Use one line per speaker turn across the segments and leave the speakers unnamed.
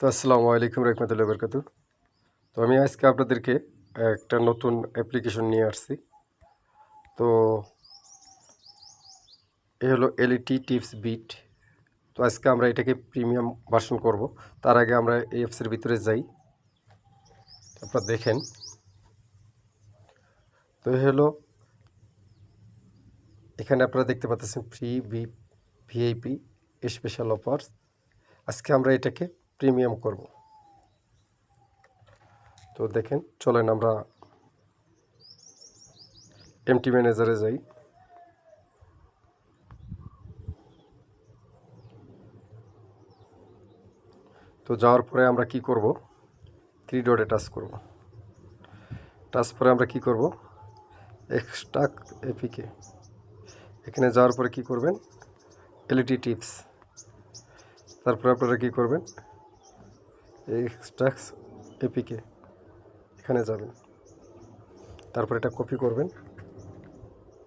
তো আসসালামু আলাইকুম রহমতুল্লাহ বরকাতু। তো আমি আজকে আপনাদেরকে একটা নতুন অ্যাপ্লিকেশন নিয়ে আসছি। তো এ হলো এলইটি টিপস বিট তো আজকে আমরা এটাকে প্রিমিয়াম ভার্সন করব। তার আগে আমরা এই অ্যাপসের ভিতরে যাই। আপনারা দেখেন। তো হলো এখানে আপনারা দেখতে পাচ্ছেন free B VIP special offers আজকে আমরা এটাকে প্রিমিয়াম করব। তো দেখেন, চলেন আমরা এমটি ম্যানেজারে যাই। তো যাওয়ার পরে আমরা কি করব? থ্রি ডটে টাচ করব। টাচ পরে আমরা কি করব? এক্সট্রা এপিকে এখানে যাওয়ার পরে কি করবেন? এলইডি টিপস তারপরে আপনারা কী করবেন? এক্সট্রাক্স এপিকে এখানে যাবেন। তারপর এটা কপি করবেন।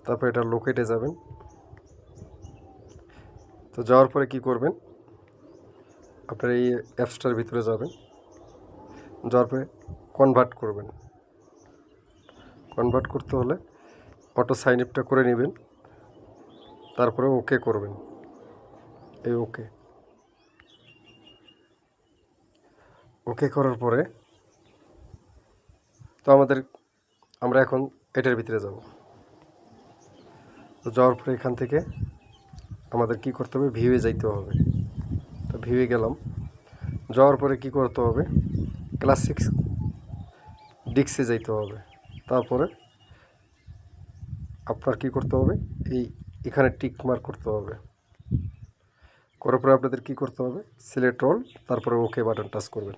তারপর এটা লোকেটে যাবেন। তো যাওয়ার পরে কি করবেন? আপনার এই অ্যাপসটার ভিতরে যাবেন। যাওয়ার পরে কনভার্ট করবেন। কনভার্ট করতে হলে অটো সাইন আপটা করে নেবেন। তারপরে ওকে করবেন। এই ওকে ওকে করার পরে তো আমাদের, আমরা এখন এটার ভিতরে যাব। তো যাওয়ার পরে এখান থেকে আমাদের কি করতে হবে? ভিউয়ে যাইতে হবে। তো ভিউয়ে গেলাম। যাওয়ার পরে কি করতে হবে? ক্লাসিক ডিক্সে যাইতে হবে। তারপরে আপনার কি করতে হবে? এই এখানে টিক মার্ক করতে হবে। করার পরে আপনাদের কি করতে হবে? সিলেক্ট রোল তারপরে ওকে বাটন টাচ করবেন।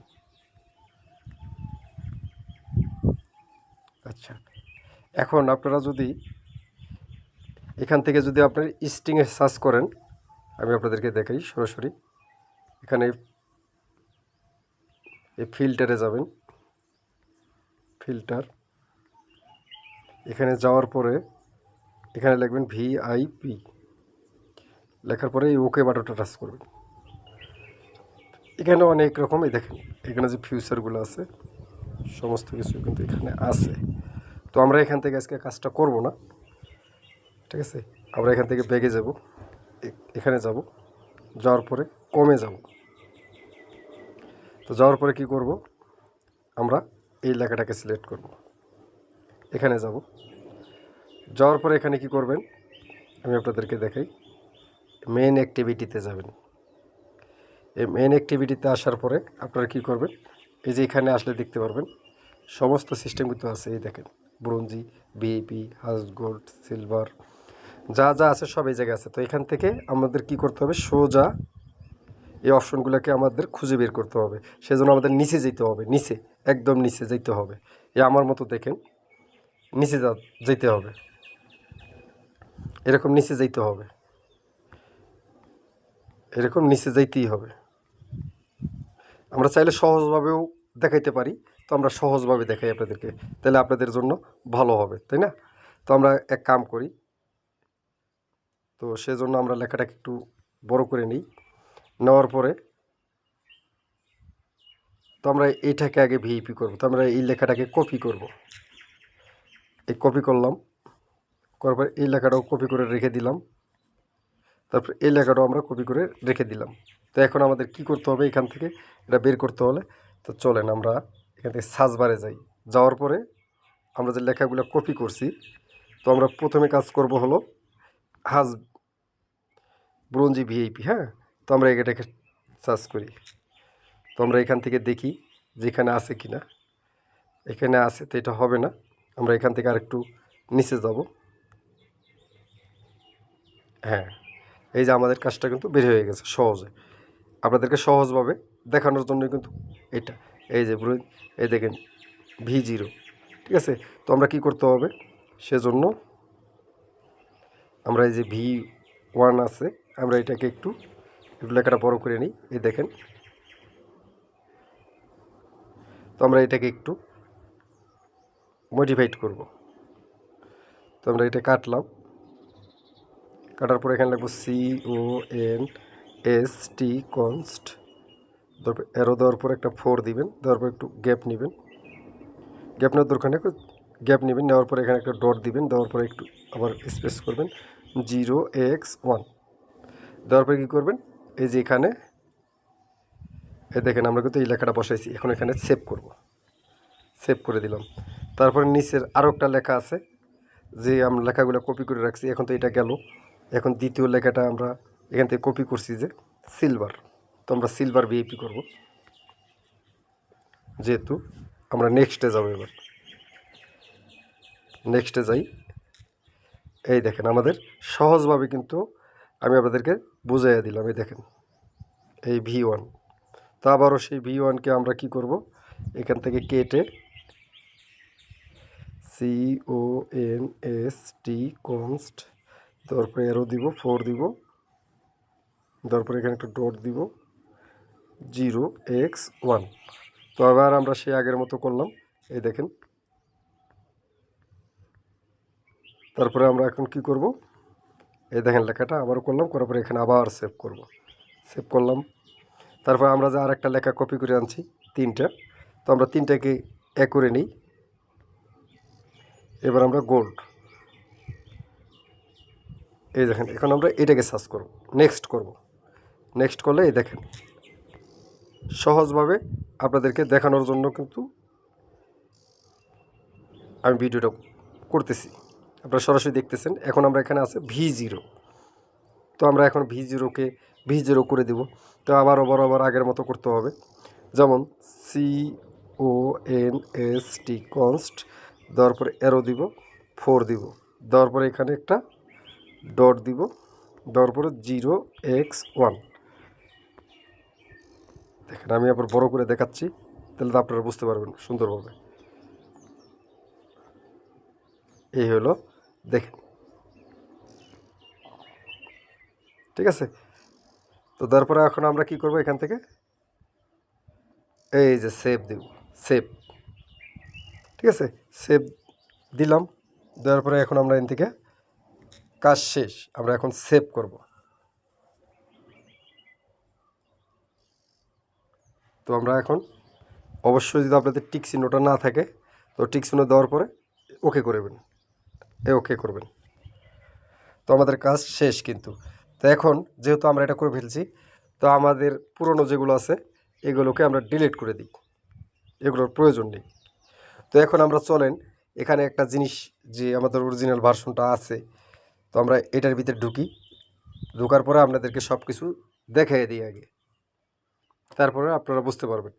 আচ্ছা। এখন আপনারা যদি এখান থেকে যদি আপনার স্টিংয়ে সার্চ করেন, আমি আপনাদেরকে দেখাই সরাসরি। এখানে এই ফিল্টারে যাবেন। ফিল্টার এখানে যাওয়ার পরে এখানে লিখবেন ভিআইপি লেখার পরে এই ওকে বাটনটা টাচ করবেন। এখানে অনেক রকমই দেখেন, এখানে যে ফিউচারগুলো আছে, সমস্ত কিছু কিন্তু এখানে আছে। তো আমরা এখান থেকে আজকে কাজটা করব না, ঠিক আছে? আমরা এখান থেকে বেগে যাব এখানে যাব, যাওয়ার পরে কমে যাব। তো যাওয়ার পরে কি করব? আমরা এই লেখাটাকে সিলেক্ট করব। এখানে যাব। যাওয়ার পরে এখানে কি করবেন? আমি আপনাদেরকে দেখাই। মেন অ্যাক্টিভিটিতে যাবেন। এই মেন অ্যাক্টিভিটিতে আসার পরে আপনারা কি করবেন? এই যে এখানে আসলে দেখতে পারবেন, সমস্ত সিস্টেম কিন্তু আছে, এই দেখেন। ব্রোঞ্জি, বিএপি হাউস গোল্ড, সিলভার, যা যা আছে সব এই জায়গায় আছে। তো এখান থেকে আমাদের কি করতে হবে? সোজা এই অপশনগুলোকে আমাদের খুঁজে বের করতে হবে। সেজন্য আমাদের নিচে যেতে হবে, নিচে, একদম নিচে যেতে হবে। এ আমার মতো দেখেন, নিচে যেতে হবে। এরকম নিচে যেতে হবে। এরকম নিচে যাইতেই হবে। আমরা চাইলে সহজভাবেও দেখাইতে পারি। তো আমরা সহজভাবে দেখাই আপনাদেরকে। তাহলে আপনাদের জন্য ভালো হবে, তাই না? তো আমরা এক কাম করি। তো সেজন্য আমরা লেখাটাকে একটু বড় করে নিই। নেওয়ার পরে তো আমরা এইটাকে আগে ভিইপি করব। তো আমরা এই লেখাটাকে কপি করব। এই কপি করলাম। করার পর এই লেখাটাও কপি করে রেখে দিলাম। তারপর এই লেখাটাও আমরা কপি করে রেখে দিলাম। তো এখন আমাদের কি করতে হবে এখান থেকে? এটা বের করতে হলে তো চলেন আমরা এখান থেকে বারে যাই। যাওয়ার পরে আমরা যে লেখাগুলো কপি করছি, তো আমরা প্রথমে কাজ করব হলো হাজ ব্রোঞ্জি ভিআইপি হ্যাঁ? তো আমরা এটাকে সার্চ করি। তো আমরা এখান থেকে দেখি যেখানে আছে কি না এখানে আছে তো এটা হবে না। আমরা এখান থেকে আরেকটু নিচে যাব। হ্যাঁ এই যে আমাদের কাজটা কিন্তু বের হয়ে গেছে সহজে। আপনাদেরকে সহজভাবে দেখানোর জন্য কিন্তু এটা। এই যে ব্রো এই দেখেন ভি জিরো ঠিক আছে? তো আমরা কি করতে হবে? সেজন্য আমরা এই যে ভি ওয়ান আছে, আমরা এটাকে একটু একটু লেখাটা বড় করে নিই। এই দেখেন। তো আমরা এটাকে একটু মডিফাইড করব। তো আমরা এটা কাটলাম। কাটার পর এখানে লিখব C O N S T const arrow দেওয়ার পর একটা ফোর দিবেন, দেওয়ার পর একটু গ্যাপ নেবেন। গ্যাপ নেওয়ার দরকার নেই গ্যাপ নেবেন, নেওয়ার পর এখানে একটা ডট দিবেন, দেওয়ার পরে একটু আবার স্পেস করবেন। জিরো এক্স ওয়ান দেওয়ার পরে কী করবেন? এই যে এখানে, এই দেখেন আমরা কিন্তু এই লেখাটা বসাইছি, এখন এখানে সেভ করব। সেভ করে দিলাম। তারপরে নিচের আরও একটা লেখা আছে, যে আমরা লেখাগুলো কপি করে রাখছি, এখন তো এটা গেল। এখন দ্বিতীয় লেখাটা আমরা এখান থেকে কপি করছি যে সিলভার তো আমরা সিলভার ভিএপি করব। যেহেতু আমরা নেক্সটে যাব এবার। নেক্সটে যাই। এই দেখেন আমাদের সহজভাবে কিন্তু আমি আপনাদেরকে বুঝাইয়া দিলাম, এই দেখেন। এই ভি ওয়ান তো আবারও সেই ভি ওয়ানকে আমরা কি করব? এখান থেকে কেটে C O N S T const তারপরে এরো দিব ফোর দিব। তারপরে এখানে একটা ডট দিব। Zero X one. তো আবার আমরা সেই আগের মতো করলাম। এই দেখেন। তারপরে আমরা এখন কি করব? এই দেখেন লেখাটা আবার করলাম, করার পরে এখানে আবার সেভ করব। সেভ করলাম। তারপর আমরা যে আরেকটা লেখা কপি করে আনছি, তিনটা। তো আমরা তিনটাকে এক করে নিই। এবার আমরা গোল্ড এই দেখেন, এখন আমরা এটাকে সার্চ করব। নেক্সট করব। নেক্সট করলে এই দেখেন। সহজভাবে আপনাদেরকে দেখানোর জন্য কিন্তু আমি ভিডিওটা করতেছি। আপনারা সরাসরি দেখতেছেন। এখন আমরা এখানে আছে ভি জিরো তো আমরা এখন ভি জিরোকে ভি জিরো করে দেব। তো আবার আবারও বরাবর আগের মতো করতে হবে। যেমন C O N S T const দেওয়ার পরে এরো দিব ফোর দিব। দেওয়ার পরে এখানে একটা ডট দিব। দেওয়ার পরে জিরো এক্স ওয়ান দেখেন, আমি আবার বড় করে দেখাচ্ছি, তাহলে তো আপনারা বুঝতে পারবেন সুন্দরভাবে। এই হলো, দেখেন। ঠিক আছে? তো তারপরে এখন আমরা কি করব এখান থেকে? এই যে সেভ দেব সেভ ঠিক আছে? সেভ দিলাম, দেওয়ার পরে এখন আমরা এখান থেকে কাজ শেষ, আমরা এখন সেভ করব। তো আমরা এখন অবশ্যই যদি আপনাদের টিক চিহ্নটা না থাকে, তো টিক চিহ্ন দেওয়ার পরে ওকে করবেন। এ ওকে করবেন। তো আমাদের কাজ শেষ কিন্তু। তো এখন যেহেতু আমরা এটা করে ফেলছি, তো আমাদের পুরনো যেগুলো আছে, এগুলোকে আমরা ডিলিট করে দিই। এগুলোর প্রয়োজন নেই। তো এখন আমরা চলেন, এখানে একটা জিনিস যে আমাদের অরিজিনাল ভার্সনটা আছে, তো আমরা এটার ভিতরে ঢুকি। ঢোকার পরে আপনাদেরকে সব কিছু দেখিয়ে দিই আগে। তারপরে আপনারা বুঝতে পারবেন।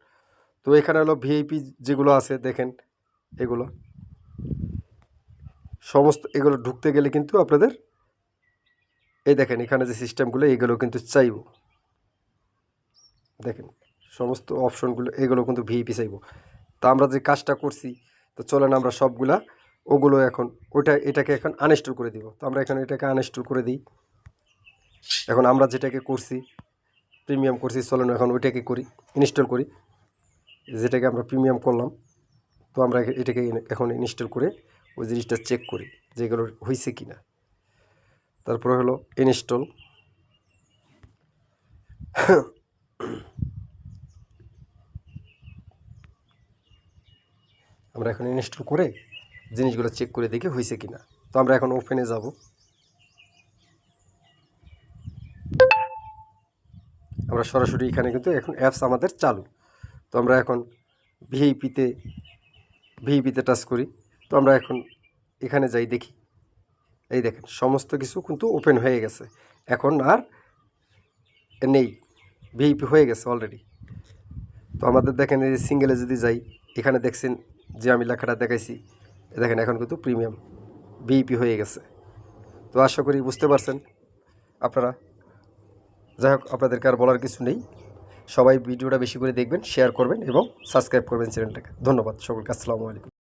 তো এখানে হলো ভিআইপি যেগুলো আছে, দেখেন এগুলো। সমস্ত এগুলো ঢুকতে গেলে কিন্তু আপনাদের এই দেখেন এখানে যে সিস্টেমগুলো, এগুলো কিন্তু চাইব। দেখেন সমস্ত অপশনগুলো, এগুলো কিন্তু ভিআইপি চাইব। তা আমরা যে কাজটা করছি, তো চলেন আমরা সবগুলা, ওগুলো এখন, ওইটা, এটাকে এখন আনইনস্টল করে দিব। তো আমরা এখানে এটাকে আনইনস্টল করে দিই। এখন আমরা যেটাকে করছি প্রিমিয়াম করছি, চলেন এখন ওইটাকে করি ইনস্টল করি। যেটাকে আমরা প্রিমিয়াম করলাম, তো আমরা এটাকে এখন ইনস্টল করে ওই জিনিসটা চেক করি যে এগুলো হয়েছে কি না তারপরে হলো ইনস্টল আমরা এখন ইনস্টল করে জিনিসগুলো চেক করে দেখি হয়েছে কি না তো আমরা এখন ওপেনে যাব। আমরা সরাসরি এখানে কিন্তু এখন অ্যাপস আমাদের চালু। তো আমরা এখন ভিআইপিতে ভিআইপিতে টাচ করি। তো আমরা এখন এখানে যাই দেখি। এই দেখেন, সমস্ত কিছু কিন্তু ওপেন হয়ে গেছে। এখন আর নেই। ভিআইপি হয়ে গেছে অলরেডি তো আমাদের দেখেন এই সিঙ্গেলে যদি যাই, এখানে দেখছেন যে আমি লেখাটা দেখাইছি। দেখেন, এখন কিন্তু প্রিমিয়াম ভিআইপি হয়ে গেছে। তো আশা করি বুঝতে পারছেন আপনারা। যাই হোক, আপনাদেরকে আর বলার কিছু নেই। সবাই ভিডিওটা বেশি করে দেখবেন শেয়ার করবেন এবং সাবস্ক্রাইব করবেন চ্যানেলটাকে। ধন্যবাদ সকলকে, আসসালামু আলাইকুম।